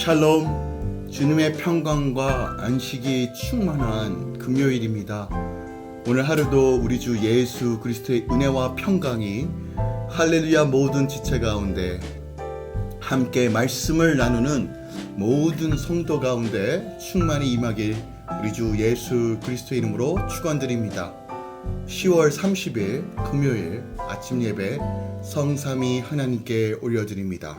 샬롬 주님의 평강과 안식이 충만한 금요일입니다. 오늘 하루도 우리 주 예수 그리스도의 은혜와 평강이 할렐루야 모든 지체 가운데 함께 말씀을 나누는 모든 성도 가운데 충만히 임하길 우리 주 예수 그리스도 이름으로 축원드립니다. 10월 30일 금요일 아침 예배 성삼위 하나님께 올려드립니다.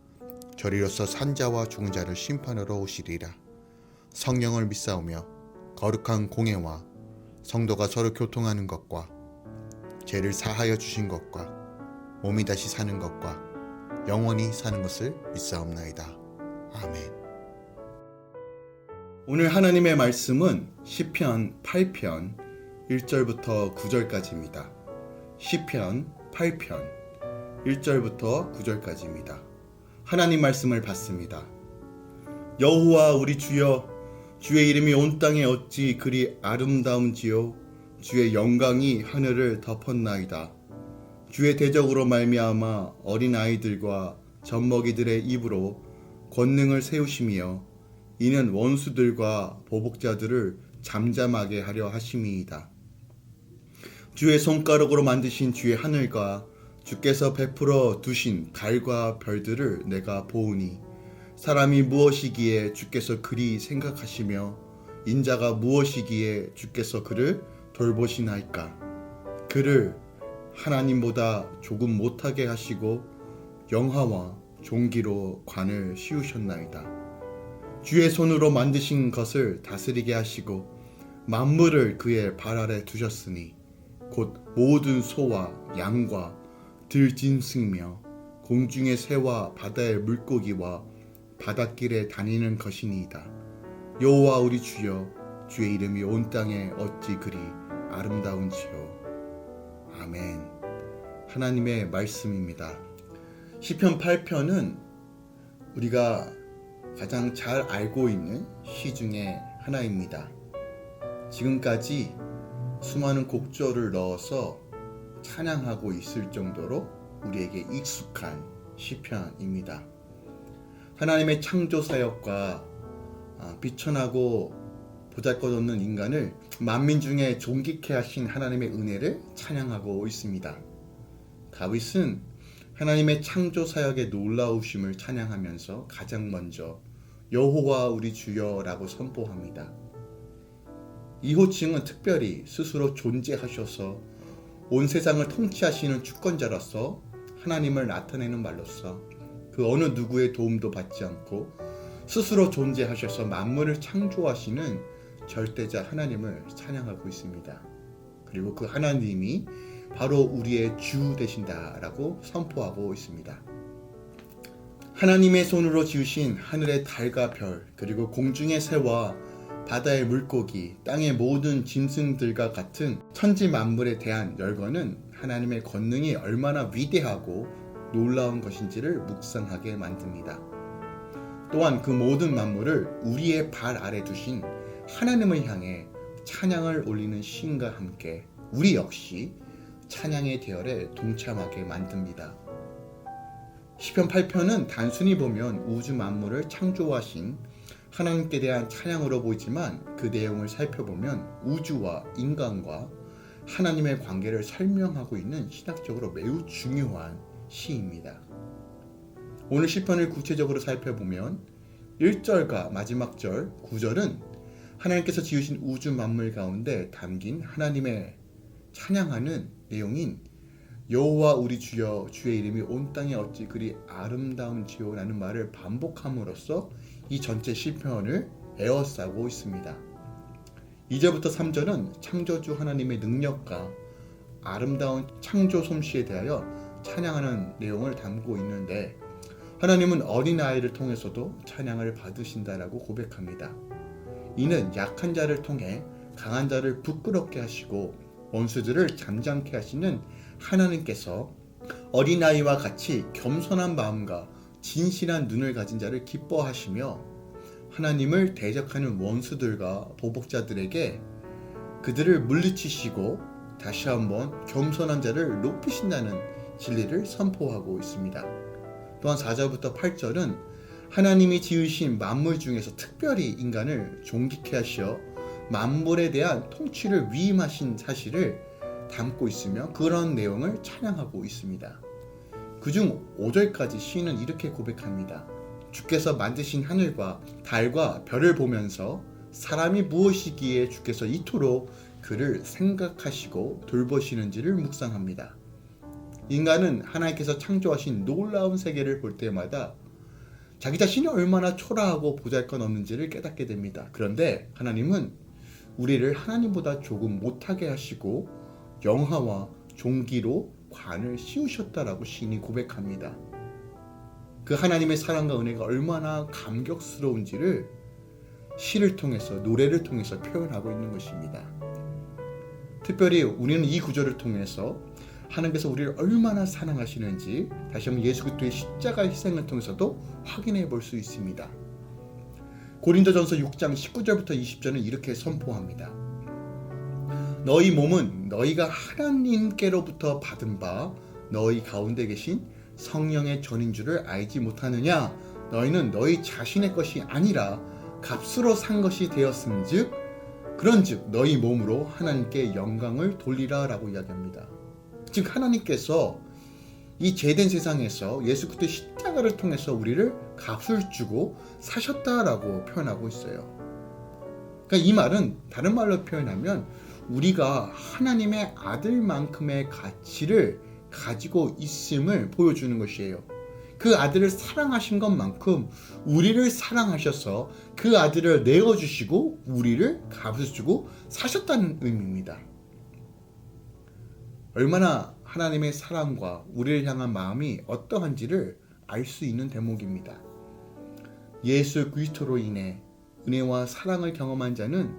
저리로서 산자와 죽은 자를 심판하러 오시리라. 성령을 믿사오며 거룩한 공예와 성도가 서로 교통하는 것과 죄를 사하여 주신 것과 몸이 다시 사는 것과 영원히 사는 것을 믿사옵나이다. 아멘. 오늘 하나님의 말씀은 시편 8편 1절부터 9절까지입니다. 시편 8편 1절부터 9절까지입니다. 하나님 말씀을 받습니다. 여호와 우리 주여 주의 이름이 온 땅에 어찌 그리 아름다운지요 주의 영광이 하늘을 덮었나이다. 주의 대적으로 말미암아 어린 아이들과 젖먹이들의 입으로 권능을 세우시며 이는 원수들과 보복자들을 잠잠하게 하려 하심이이다. 주의 손가락으로 만드신 주의 하늘과 주께서 베풀어 두신 달과 별들을 내가 보으니 사람이 무엇이기에 주께서 그리 생각하시며 인자가 무엇이기에 주께서 그를 돌보시나이까? 그를 하나님보다 조금 못하게 하시고 영화와 종기로 관을 씌우셨나이다. 주의 손으로 만드신 것을 다스리게 하시고 만물을 그의 발 아래 두셨으니 곧 모든 소와 양과 들짐승며 공중의 새와 바다의 물고기와 바닷길에 다니는 것이니이다. 여호와 우리 주여 주의 이름이 온 땅에 어찌 그리 아름다운지요. 아멘. 하나님의 말씀입니다. 시편 8편은 우리가 가장 잘 알고 있는 시 중에 하나입니다. 지금까지 수많은 곡조를 넣어서 찬양하고 있을 정도로 우리에게 익숙한 시편입니다. 하나님의 창조 사역과 아, 비천하고 보잘것없는 인간을 만민 중에 존귀케 하신 하나님의 은혜를 찬양하고 있습니다. 다윗은 하나님의 창조 사역의 놀라우심을 찬양하면서 가장 먼저 여호와 우리 주여라고 선포합니다. 이 호칭은 특별히 스스로 존재하셔서 온 세상을 통치하시는 주권자로서 하나님을 나타내는 말로서 그 어느 누구의 도움도 받지 않고 스스로 존재하셔서 만물을 창조하시는 절대자 하나님을 찬양하고 있습니다. 그리고 그 하나님이 바로 우리의 주 되신다라고 선포하고 있습니다. 하나님의 손으로 지으신 하늘의 달과 별, 그리고 공중의 새와 바다의 물고기, 땅의 모든 짐승들과 같은 천지 만물에 대한 열거는 하나님의 권능이 얼마나 위대하고 놀라운 것인지를 묵상하게 만듭니다. 또한 그 모든 만물을 우리의 발 아래 두신 하나님을 향해 찬양을 올리는 신과 함께 우리 역시 찬양의 대열에 동참하게 만듭니다. 시편 8편은 단순히 보면 우주 만물을 창조하신 하나님께 대한 찬양으로 보이지만 그 내용을 살펴보면 우주와 인간과 하나님의 관계를 설명하고 있는 신학적으로 매우 중요한 시입니다. 오늘 시편을 구체적으로 살펴보면 1절과 마지막 절 9절은 하나님께서 지으신 우주 만물 가운데 담긴 하나님의 찬양하는 내용인 여호와 우리 주여 주의 이름이 온 땅에 어찌 그리 아름다운지요 라는 말을 반복함으로써 이 전체 시편을 에워싸고 있습니다. 2절부터 3절은 창조주 하나님의 능력과 아름다운 창조 솜씨에 대하여 찬양하는 내용을 담고 있는데 하나님은 어린아이를 통해서도 찬양을 받으신다라고 고백합니다. 이는 약한 자를 통해 강한 자를 부끄럽게 하시고 원수들을 잠잠케 하시는 하나님께서 어린아이와 같이 겸손한 마음과 진실한 눈을 가진 자를 기뻐하시며 하나님을 대적하는 원수들과 보복자들에게 그들을 물리치시고 다시 한번 겸손한 자를 높이신다는 진리를 선포하고 있습니다. 또한 4절부터 8절은 하나님이 지으신 만물 중에서 특별히 인간을 존귀케 하시어 만물에 대한 통치를 위임하신 사실을 담고 있으며 그런 내용을 찬양하고 있습니다. 그중 5절까지 시인은 이렇게 고백합니다. 주께서 만드신 하늘과 달과 별을 보면서 사람이 무엇이기에 주께서 이토록 그를 생각하시고 돌보시는지를 묵상합니다. 인간은 하나님께서 창조하신 놀라운 세계를 볼 때마다 자기 자신이 얼마나 초라하고 보잘것없는지를 깨닫게 됩니다. 그런데 하나님은 우리를 하나님보다 조금 못하게 하시고 영화와 종기로 관을 씌우셨다라고 시인이 고백합니다. 그 하나님의 사랑과 은혜가 얼마나 감격스러운지를 시를 통해서 노래를 통해서 표현하고 있는 것입니다. 특별히 우리는 이 구절을 통해서 하나님께서 우리를 얼마나 사랑하시는지 다시 한번 예수 그리스도의 십자가 희생을 통해서도 확인해 볼 수 있습니다. 고린도전서 6장 19절부터 20절은 이렇게 선포합니다. 너희 몸은 너희가 하나님께로부터 받은 바 너희 가운데 계신 성령의 전인 줄을 알지 못하느냐 너희는 너희 자신의 것이 아니라 값으로 산 것이 되었음즉 그런즉 너희 몸으로 하나님께 영광을 돌리라라고 이야기합니다. 즉 하나님께서 이 죄된 세상에서 예수 그리스도의 십자가를 통해서 우리를 값을 주고 사셨다라고 표현하고 있어요. 그러니까 이 말은 다른 말로 표현하면 우리가 하나님의 아들만큼의 가치를 가지고 있음을 보여주는 것이에요. 그 아들을 사랑하신 것만큼 우리를 사랑하셔서 그 아들을 내어주시고 우리를 값을 주고 사셨다는 의미입니다. 얼마나 하나님의 사랑과 우리를 향한 마음이 어떠한지를 알 수 있는 대목입니다. 예수 그리스도로 인해 은혜와 사랑을 경험한 자는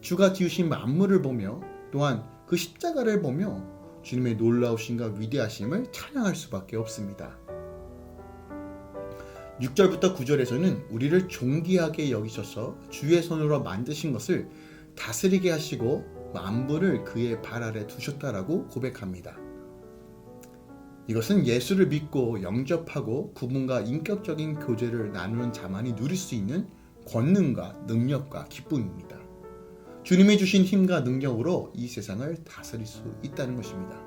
주가 지으신 만물을 보며 또한 그 십자가를 보며 주님의 놀라우심과 위대하심을 찬양할 수밖에 없습니다. 6절부터 9절에서는 우리를 존귀하게 여기셔서 주의 손으로 만드신 것을 다스리게 하시고 만물을 그의 발 아래 두셨다라고 고백합니다. 이것은 예수를 믿고 영접하고 그분과 인격적인 교제를 나누는 자만이 누릴 수 있는 권능과 능력과 기쁨입니다. 주님이 주신 힘과 능력으로 이 세상을 다스릴 수 있다는 것입니다.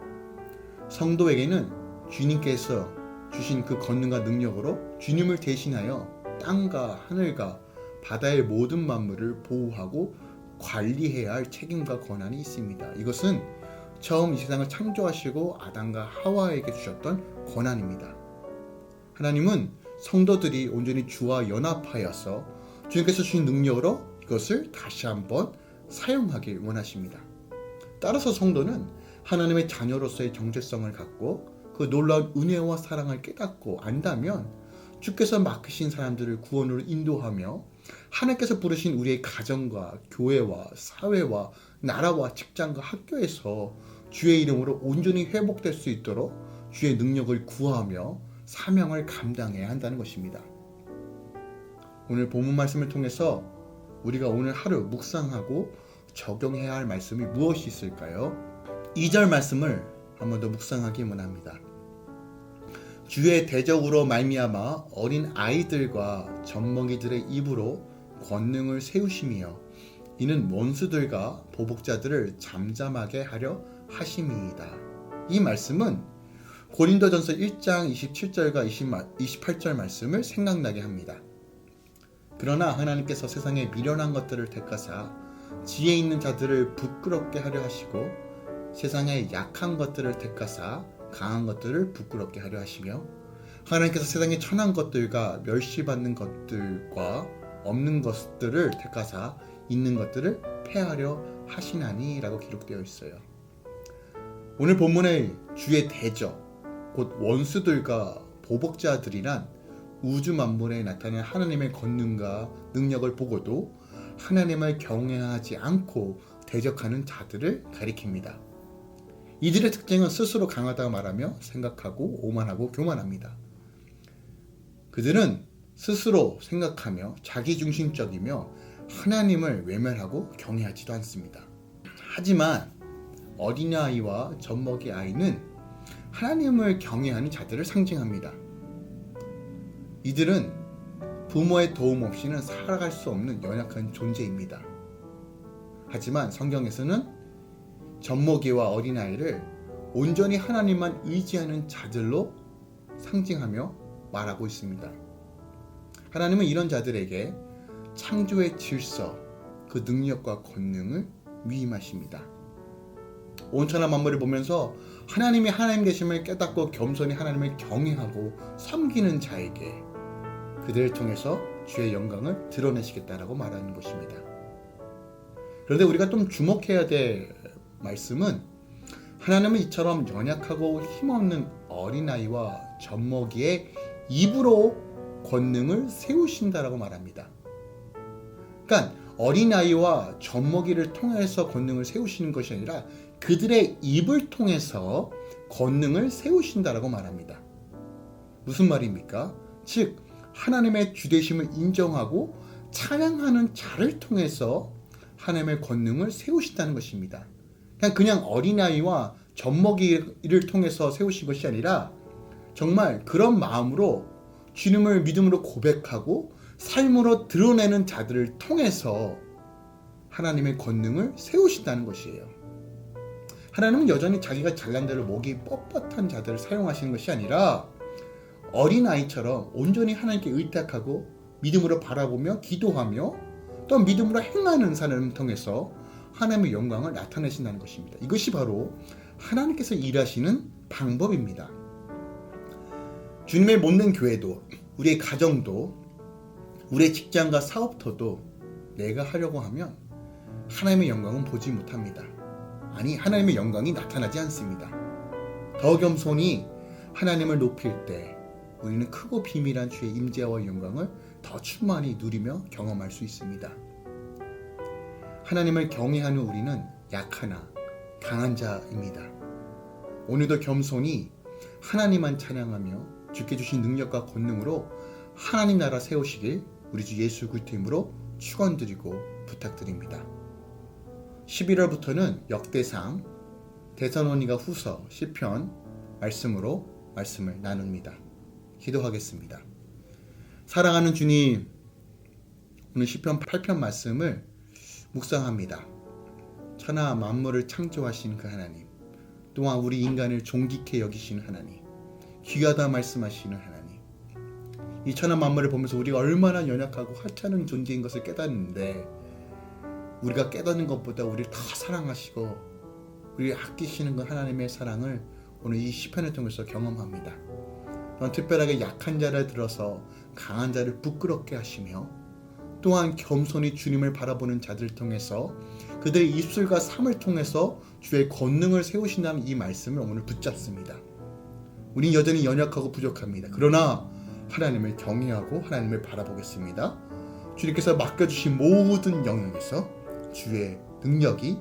성도에게는 주님께서 주신 그 권능과 능력으로 주님을 대신하여 땅과 하늘과 바다의 모든 만물을 보호하고 관리해야 할 책임과 권한이 있습니다. 이것은 처음 이 세상을 창조하시고 아담과 하와에게 주셨던 권한입니다. 하나님은 성도들이 온전히 주와 연합하여서 주님께서 주신 능력으로 이것을 다시 한번 사용하길 원하십니다. 따라서 성도는 하나님의 자녀로서의 정체성을 갖고 그 놀라운 은혜와 사랑을 깨닫고 안다면 주께서 맡기신 사람들을 구원으로 인도하며 하나님께서 부르신 우리의 가정과 교회와 사회와 나라와 직장과 학교에서 주의 이름으로 온전히 회복될 수 있도록 주의 능력을 구하며 사명을 감당해야 한다는 것입니다. 오늘 본문 말씀을 통해서 우리가 오늘 하루 묵상하고 적용해야 할 말씀이 무엇이 있을까요? 2절 말씀을 한번 더 묵상하기 원합니다. 주의 대적으로 말미암아 어린 아이들과 젖먹이들의 입으로 권능을 세우시며 이는 원수들과 보복자들을 잠잠하게 하려 하심이이다. 이 말씀은 고린도전서 1장 27절과 28절 말씀을 생각나게 합니다. 그러나 하나님께서 세상에 미련한 것들을 택하사 지혜 있는 자들을 부끄럽게 하려 하시고 세상에 약한 것들을 택하사 강한 것들을 부끄럽게 하려 하시며 하나님께서 세상에 천한 것들과 멸시받는 것들과 없는 것들을 택하사 있는 것들을 패하려 하시나니라고 기록되어 있어요. 오늘 본문의 주의 대적 곧 원수들과 보복자들이란 우주 만물에 나타난 하나님의 권능과 능력을 보고도 하나님을 경외하지 않고 대적하는 자들을 가리킵니다. 이들의 특징은 스스로 강하다고 말하며 생각하고 오만하고 교만합니다. 그들은 스스로 생각하며 자기중심적이며 하나님을 외면하고 경외하지도 않습니다. 하지만 어린아이와 젖먹이 아이는 하나님을 경외하는 자들을 상징합니다. 이들은 부모의 도움 없이는 살아갈 수 없는 연약한 존재입니다. 하지만 성경에서는 젖먹이와 어린아이를 온전히 하나님만 의지하는 자들로 상징하며 말하고 있습니다. 하나님은 이런 자들에게 창조의 질서, 그 능력과 권능을 위임하십니다. 온천한 만물을 보면서 하나님이 하나님 계심을 깨닫고 겸손히 하나님을 경외하고 섬기는 자에게 그들을 통해서 주의 영광을 드러내시겠다라고 말하는 것입니다. 그런데 우리가 좀 주목해야 될 말씀은 하나님은 이처럼 연약하고 힘없는 어린아이와 젖먹이의 입으로 권능을 세우신다라고 말합니다. 그러니까 어린아이와 젖먹이를 통해서 권능을 세우시는 것이 아니라 그들의 입을 통해서 권능을 세우신다라고 말합니다. 무슨 말입니까? 즉 하나님의 주되심을 인정하고 찬양하는 자를 통해서 하나님의 권능을 세우신다는 것입니다. 그냥 그냥 어린아이와 젖먹이를 통해서 세우신 것이 아니라 정말 그런 마음으로 주님을 믿음으로 고백하고 삶으로 드러내는 자들을 통해서 하나님의 권능을 세우신다는 것이에요. 하나님은 여전히 자기가 잘난 대로 목이 뻣뻣한 자들을 사용하시는 것이 아니라 어린아이처럼 온전히 하나님께 의탁하고 믿음으로 바라보며 기도하며 또 믿음으로 행하는 사람을 통해서 하나님의 영광을 나타내신다는 것입니다. 이것이 바로 하나님께서 일하시는 방법입니다. 주님의 못낸 교회도 우리의 가정도 우리의 직장과 사업터도 내가 하려고 하면 하나님의 영광은 보지 못합니다. 아니 하나님의 영광이 나타나지 않습니다. 더 겸손히 하나님을 높일 때 우리는 크고 비밀한 주의 임재와 영광을 더 충만히 누리며 경험할 수 있습니다. 하나님을 경외하는 우리는 약하나 강한 자입니다. 오늘도 겸손히 하나님만 찬양하며 주께 주신 능력과 권능으로 하나님 나라 세우시길 우리 주 예수 그리스도 이름으로 축원드리고 부탁드립니다. 11월부터는 역대상 대선원이가 후서 시편 말씀으로 말씀을 나눕니다. 기도하겠습니다. 사랑하는 주님, 오늘 시편 8편 말씀을 묵상합니다. 천하 만물을 창조하신 그 하나님, 또한 우리 인간을 존귀케 여기시는 하나님, 귀하다 말씀하시는 하나님. 이 천하 만물을 보면서 우리가 얼마나 연약하고 하찮은 존재인 것을 깨닫는데 우리가 깨닫는 것보다 우리를 더 사랑하시고 우리를 아끼시는 그 하나님의 사랑을 오늘 이 시편을 통해서 경험합니다. 또한 특별하게 약한 자를 들어서 강한 자를 부끄럽게 하시며 또한 겸손히 주님을 바라보는 자들을 통해서 그들의 입술과 삶을 통해서 주의 권능을 세우신다는 이 말씀을 오늘 붙잡습니다. 우린 여전히 연약하고 부족합니다. 그러나 하나님을 경외하고 하나님을 바라보겠습니다. 주님께서 맡겨주신 모든 영역에서 주의 능력이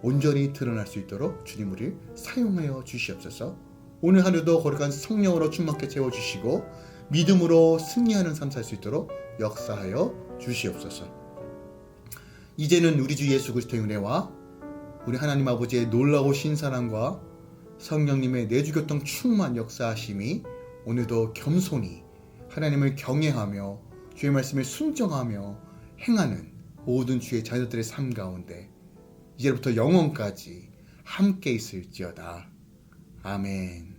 온전히 드러날 수 있도록 주님 우리를 사용하여 주시옵소서. 오늘 하루도 거룩한 성령으로 충만케 채워주시고 믿음으로 승리하는 삶 살 수 있도록 역사하여 주시옵소서. 이제는 우리 주 예수 그리스도의 은혜와 우리 하나님 아버지의 놀라우신 사랑과 성령님의 내주교통 충만 역사하심이 오늘도 겸손히 하나님을 경외하며 주의 말씀에 순종하며 행하는 모든 주의 자녀들의 삶 가운데 이제부터 영원까지 함께 있을지어다. 아멘.